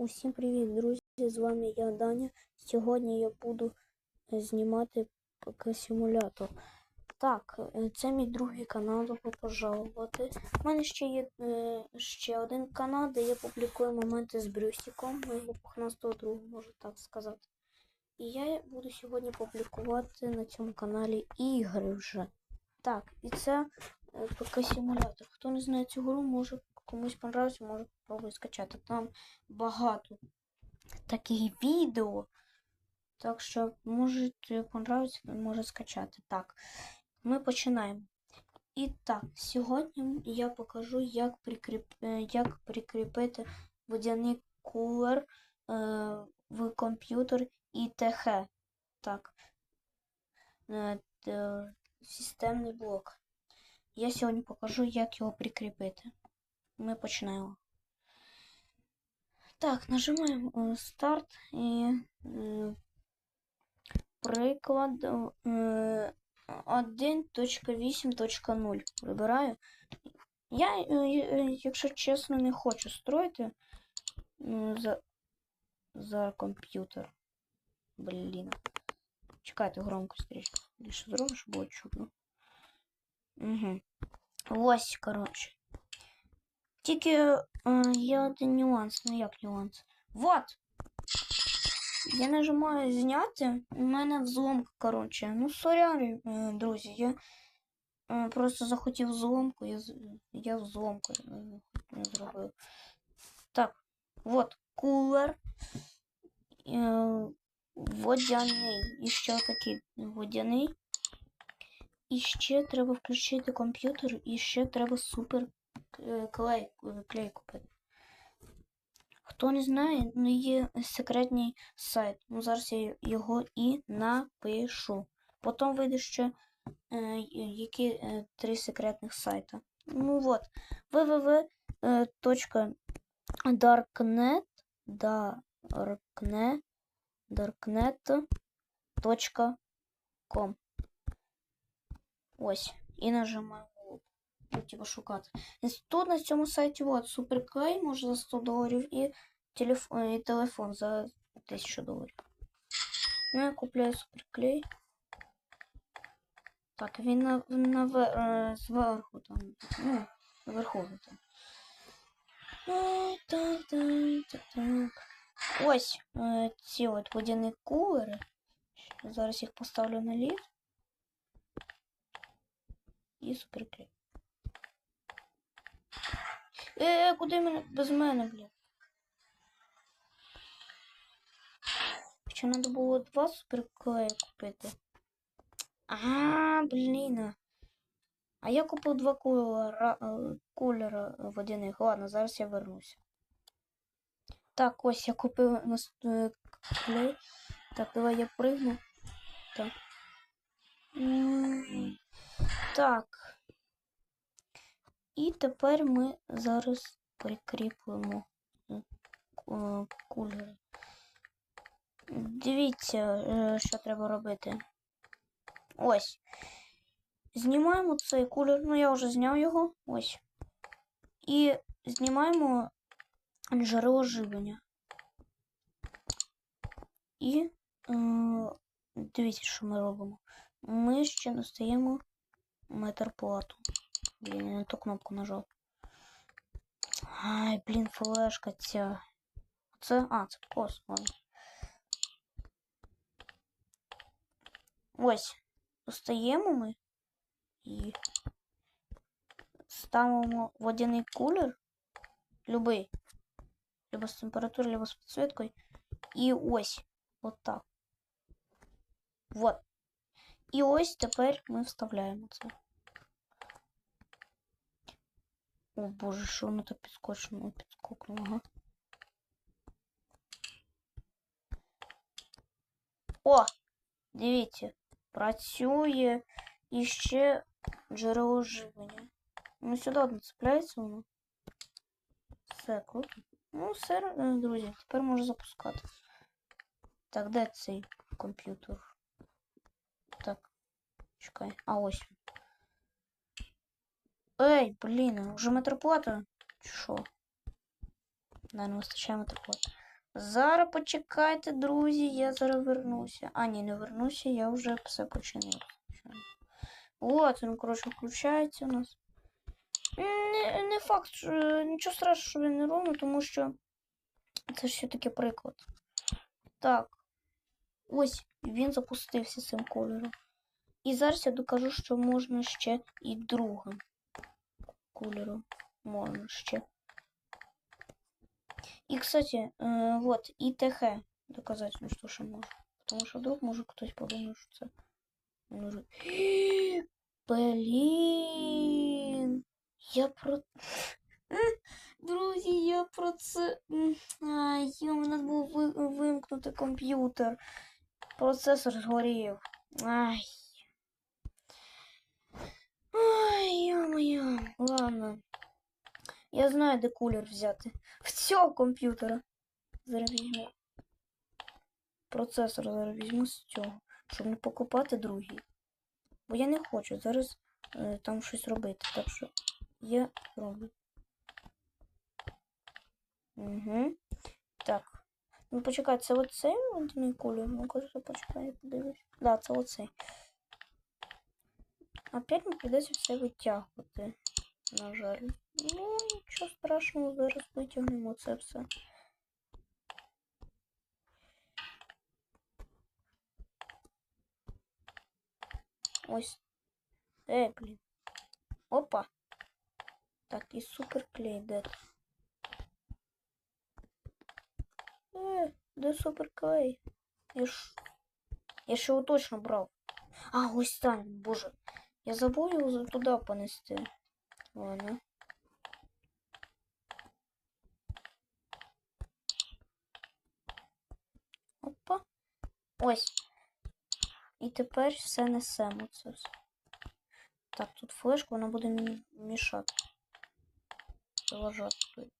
Усім привіт, друзі! З вами я Даня. Сьогодні я буду е, знімати ПК-симулятор. Так, е, це мій другий канал, добро пожалувати. У мене ще є е, ще один канал, де я публікую моменти з Брюсиком, моєго пухнастого друга, можу так сказати. І я буду сьогодні публікувати на цьому каналі ігри вже. Так, і це ПК-симулятор. Хто не знає цю гру, може комусь понравиться, може попробуй скачати. Там багато таких відео. Так що, може, тобі понравиться, може скачати. Так, ми починаємо. І так, сьогодні я покажу, як, прикріп... е, як прикріпити водяний кулер е, в комп'ютер ІТХ. Так. Е, системний блок. Я сьогодні покажу, як його прикріпити. Ми починаємо. Так, нажимаємо е, старт і е, приклад е, 1.8.0 вибираю. Я, е, е, якщо чесно, не хочу строїти е, за, за комп'ютер. Блін. Чекайте громкость трішки. Більше зробиш, щоб було чутно. Угу. Ось, коротше. Тільки е, є один нюанс. Ну як нюанс? Вот! Я нажимаю зняти, у мене взломка, коротше. Ну, сорян, е, друзі, я е, просто захотів взломку, я, я взломку е, зробив. Так, вот, кулер. Е, водяний. І ще такий водяний. І ще треба включити комп'ютер, і ще треба супер клей, е, клей купити. Хто не знає, ну є секретний сайт. Ну, зараз я його і напишу. Потім вийде ще е, які е, три секретних сайта. Ну от, www.darknet darknet darknet.com Ось. І. Ну, типу шукати. І тут на цьому сайті от суперклей може за 100 доларів і, телеф... і телефон за 1000 доларів. Ну, я купляю суперклей. Так, він на, на, е, зверху там. Ну, наверху він там. Ну, так, так, так, так. Ось е, ці от водяні кулери. Зараз їх поставлю на лід. І суперклей. Е, куди мене? Без мене, блін. Хоча треба було два суперклея купити. А, блін. А я купив два кулера, е, кулера водяних. Ладно, зараз я вернуся. Так, ось я купив нас- е, клей. Так, давай я пригну. Так. Так. І тепер ми зараз прикріплемо ку- е, кулери. Дивіться, е, що треба робити. Ось. Знімаємо цей кулер. Ну, я вже зняв його. Ось. І знімаємо джерело живлення. І е, дивіться, що ми робимо. Ми ще достаємо метр плату. Блін, я не ту кнопку нажав. Ай, блін, флешка ця. Це. А, це кос, ладно. Ось. Достаємо ми і ставимо водяний кулер. Любий. Либо з температурою, либо з підсвіткою. І ось. От так. Вот. І ось тепер ми вставляємо це. О боже, що воно так підскочило, підскокнуло, ага. О! Дивіться, працює і ще джерело живлення. Ну, сюди одне цепляється воно. Все, круто. Ну, все, е, друзі, тепер можна запускати. Так, де цей комп'ютер? Так, чекай. А ось. Ей, блін, уже метроплата? Що? Наверное, вистачає метроплата. Зараз почекайте, друзі, я зараз вернуся. А, ні, не вернуся, я вже все починив. От, він, коротше, включається у нас. Не, не факт, що, нічого страшного, що він не ровно, тому що це ж все-таки приклад. Так. Ось він запустився цим кольором. І зараз я докажу, що можна ще і другим кольором. Можна ще. И, кстати, э, вот, и ТХ доказательно, что ще можу. Потому що вдруг може хтось подумає, що це може. Блін. Я про. Друзі, я про це. У мене був ви- вимкнути комп'ютер. Процесор згорів. Ай. Ай, ё-моё. Ладно. Я знаю, де кулер взяти. В цього комп'ютера. Зараз візьму. Процесор зараз з цього, щоб не покупати другий. Бо я не хочу зараз е, там щось робити. Так що я роблю. Угу. Так. Ну почекай, це оцей мій колір. Ну кажу, почекай, я подивлюсь. Да, це оцей. Опять мені придеться все витягувати. На жаль. Ну, нічого страшного, зараз витягнемо це все. Ось. Е, блін. Опа. Так, і суперклей, де? Е, де суперклей? Я ж... Я ж його точно брав. А, ось там, боже. Я забув його туди понести. Ладно. Опа. Ось. І тепер все несемо це все. Так, тут флешку, вона буде мішати. Заважати тут.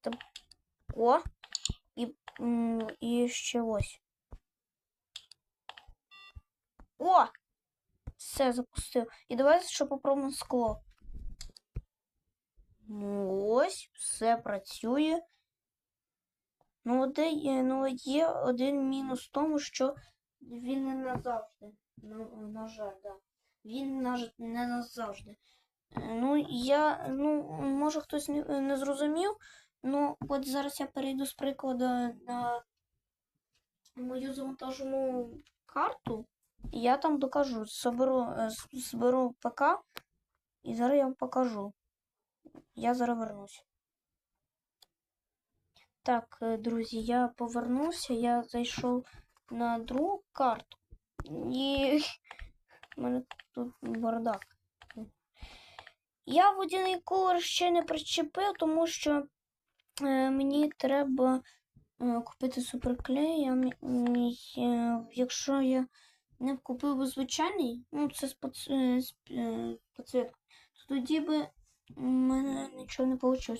Та... О! І, м, і ще ось. О! Все, запустив. І давайте ще попробуємо скло. Ну, ось, все працює. Ну, де є, ну, є один мінус в тому, що він не назавжди. На, на жаль, да. Він на, не назавжди. Е, Ну, я, ну, може хтось не, не зрозумів. Ну, от зараз я перейду з прикладу на мою завантажену карту. І я там докажу. Соберу, е, зберу ПК, і зараз я вам покажу. Я зараз вернусь. Так, е, друзі, я повернувся, я зайшов на другу карту. І в мене тут бардак. Я водяний колор ще не причепив, тому що мені треба е, купити суперклей. Е, якщо я не купив би звичайний, ну це з, е, е, підсвіткою, то тоді би у мене нічого не вийшло.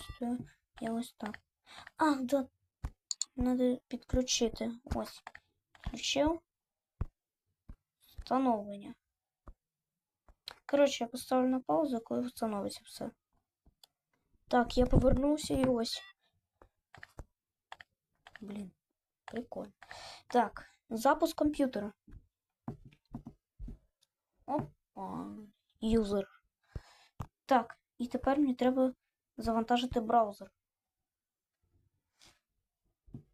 Я ось так. А, да. Надо підключити. Ось. Включив. Встановлення. Коротше, я поставлю на паузу, коли встановиться все. Так, я повернувся і ось. Блін, прикольно. Так, запуск комп'ютера. Опа. Юзер. Так, і тепер мені треба завантажити браузер.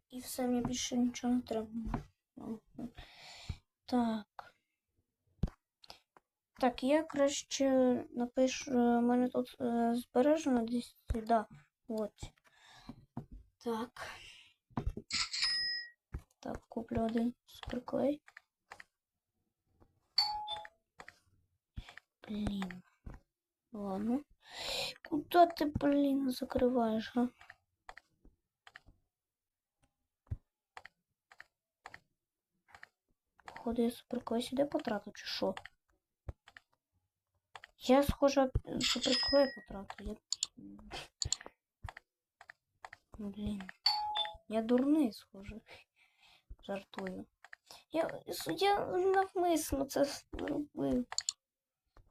І все, мені більше нічого не треба. Так. Так, я краще напишу. У мене тут е, збережено десь. Да, от. Так. Так, куплю один суперклей. Блін. Ладно. Куда ти, блін, закриваєш, а? Походу, я суперклей сюди потратив, чи що? Я, схоже, суперклей потратив. Я... Блін. Я дурний, схоже. Жартую. Я, я навмисно це зробив.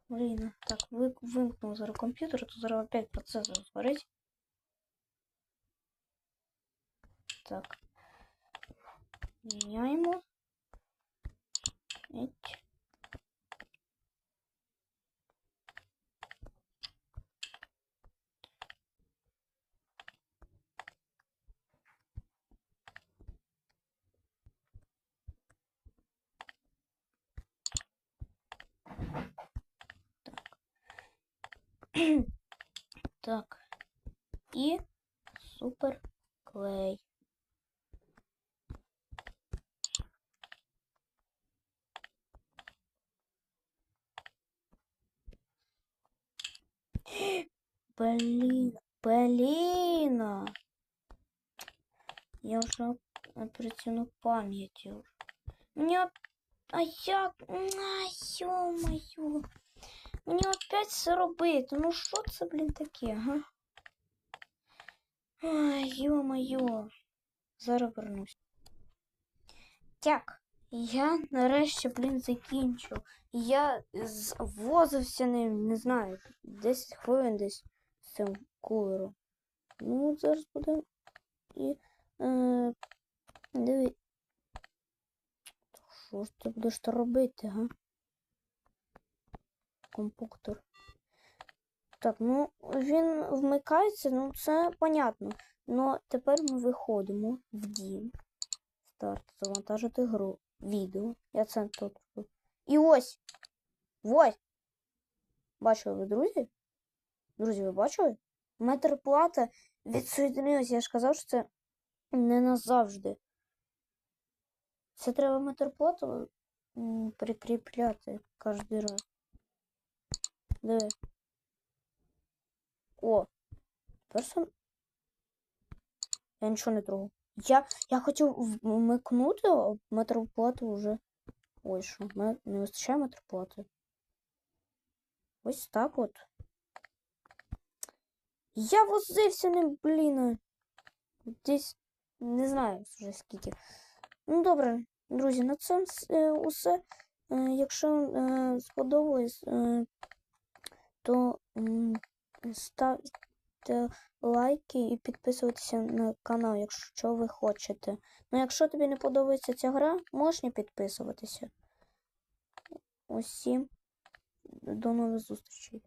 Блін, так, ви, вимкнув зараз комп'ютер, то зараз опять процесор згорить. Так. Міняємо. Еть. Так. І супер клей. Блін, Бліна. Я вже операційну пам'яті. вже. Мені оп- а як? А, ё-моё. Мені опять все робити. Ну що це, блін, таке, га? Ай, ё-моё. Зараз вернусь. Так, я нарешті, блін, закінчив. Я звозився ним, не знаю, 10 хвилин десь з цим кулером. Ну, зараз буде і. Е, диви. Що ж ти будеш робити, га? Компуктор. Так, ну він вмикається, ну це понятно. Ну тепер ми виходимо в дім. Старт, завантажити гру. Відео. Я це тут. І ось! Ось! Бачили ви, друзі? Друзі, ви бачили? Метр плата відсоєдинилася. Я ж казав, що це не назавжди. Це треба метр плату прикріпляти кожен раз. Диви. О, тепер сам. Я нічого не трогав. Я, я хотів в- вмикнути, а метроплату вже. Ой, що, не вистачає метроплати. Ось так от. Я возився ним, блін. Десь не знаю вже скільки. Ну добре, друзі, на цьому е, усе. Е, Якщо е, сподобалось, то ставте лайки і підписуйтеся на канал, якщо ви хочете. Ну, якщо тобі не подобається ця гра, можна підписуватися. Усім до нових зустрічей.